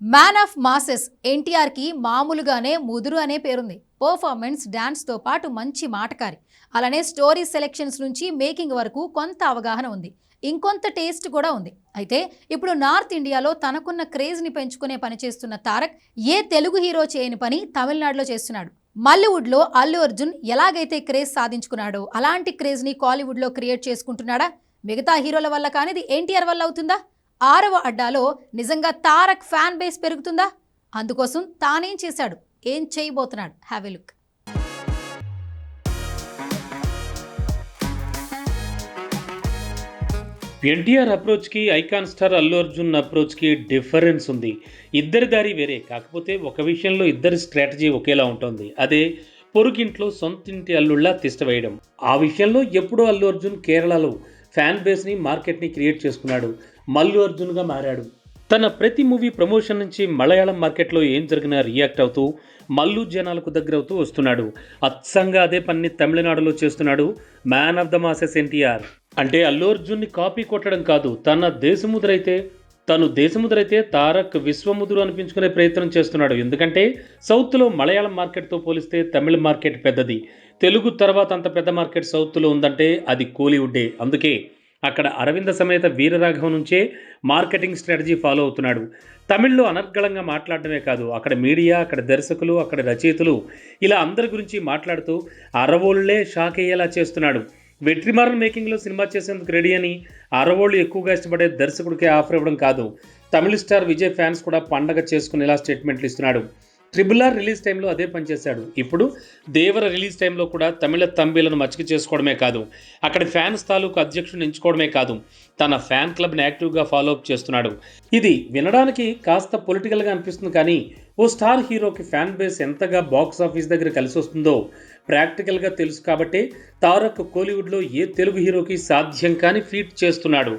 Man of masses ఎన్టీఆర్కి మామూలుగానే ముదురు అనే పేరుంది. పర్ఫార్మెన్స్ డాన్స్తో పాటు మంచి మాటకారి. అలానే స్టోరీ సెలెక్షన్స్ నుంచి మేకింగ్ వరకు కొంత అవగాహన ఉంది. ఇంకొంత టేస్ట్ కూడా ఉంది. అయితే ఇప్పుడు నార్త్ ఇండియాలో తనకున్న క్రేజ్ని పెంచుకునే పని చేస్తున్న తారక్ ఏ తెలుగు హీరో చేయని పని తమిళనాడులో చేస్తున్నాడు. మల్లీవుడ్లో అల్లు అర్జున్ ఎలాగైతే క్రేజ్ సాధించుకున్నాడో అలాంటి క్రేజ్ని కాలీవుడ్లో క్రియేట్ చేసుకుంటున్నాడా? మిగతా హీరోల వల్ల కానిది ఎన్టీఆర్ వల్ల అవుతుందా? ఆరవ అడ్డాలో నిజంగా తారక్ ఫ్యాన్ బేస్ పెరుగుతుందా? అందుకోసం తానేం చేశాడు? ఏం చేయబోతున్నాడు? హ్యావ్ ఎ లుక్ ఎన్టీఆర్ అప్రోచ్కి ఐకాన్ స్టార్ అల్లు అర్జున్ అప్రోచ్కి డిఫరెన్స్ ఉంది. ఇద్దరి దారి వేరే. కాకపోతే ఒక విషయంలో ఇద్దరి స్ట్రాటజీ ఒకేలా ఉంటుంది. అదే పొరుగింట్లో సొంతింటి అల్లుళ్ళ తిష్టవేయడం ఆ విషయంలో ఎప్పుడో అల్లు అర్జున్ కేరళలో ఫ్యాన్ బేస్ని మార్కెట్ని క్రియేట్ చేసుకున్నాడు. మల్లు అర్జున్గా మారాడు. తన ప్రతి మూవీ ప్రమోషన్ నుంచి మలయాళం మార్కెట్లో ఏం జరిగినా రియాక్ట్ అవుతూ మల్లు జనాలకు దగ్గరవుతూ వస్తున్నాడు. అచ్చంగా అదే పని తమిళనాడులో చేస్తున్నాడు man of the masses NTR. అంటే అల్లు అర్జున్ని కాపీ కొట్టడం కాదు తన దేశముద్రైతే తను దేశముద్రైతే తారక్ విశ్వముద్రు అనిపించుకునే ప్రయత్నం చేస్తున్నాడు. ఎందుకంటే సౌత్లో మలయాళం మార్కెట్తో పోలిస్తే తమిళ మార్కెట్ పెద్దది. తెలుగు తర్వాత అంత పెద్ద మార్కెట్ సౌత్లో ఉందంటే అది కోలీవుడ్డే. అందుకే అక్కడ అరవింద సమేత వీరరాఘవం నుంచే మార్కెటింగ్ స్ట్రాటజీ ఫాలో అవుతున్నాడు. తమిళ్ళో అనర్గళంగా మాట్లాడటమే కాదు అక్కడ మీడియా అక్కడ దర్శకులు అక్కడ రచయితలు ఇలా అందరి గురించి మాట్లాడుతూ అరవోళ్ళే షాక్ అయ్యేలా చేస్తున్నాడు. వెట్రిమారన్ మేకింగ్లో సినిమా చేసేందుకు రెడీ అని అరవోళ్ళు ఎక్కువగా ఇష్టపడే దర్శకుడికి ఆఫర్ ఇవ్వడం కాదు. తమిళ స్టార్ విజయ్ ఫ్యాన్స్ కూడా పండగ చేసుకునేలా స్టేట్మెంట్లు ఇస్తున్నాడు. ట్రిబుల్ ఆర్ రిలీజ్ టైంలో అదే పనిచేశాడు ఇప్పుడు దేవర రిలీజ్ టైంలో కూడా తమిళ తంబీలను మచ్చిక చేసుకోవడమే కాదు అక్కడ ఫ్యాన్స్ తాలూకు అధ్యక్షుడిని ఎంచుకోవడమే కాదు తన ఫ్యాన్ క్లబ్ని యాక్టివ్గా ఫాలో అప్ చేస్తున్నాడు. ఇది వినడానికి కాస్త పొలిటికల్గా అనిపిస్తుంది కానీ ఓ స్టార్ హీరోకి ఫ్యాన్ బేస్ ఎంతగా బాక్స్ ఆఫీస్ దగ్గర కలిసి వస్తుందో ప్రాక్టికల్గా తెలుసు కాబట్టి తారక్ కోలీవుడ్లో ఏ తెలుగు హీరోకి సాధ్యం కాని ఫీట్ చేస్తున్నాడు.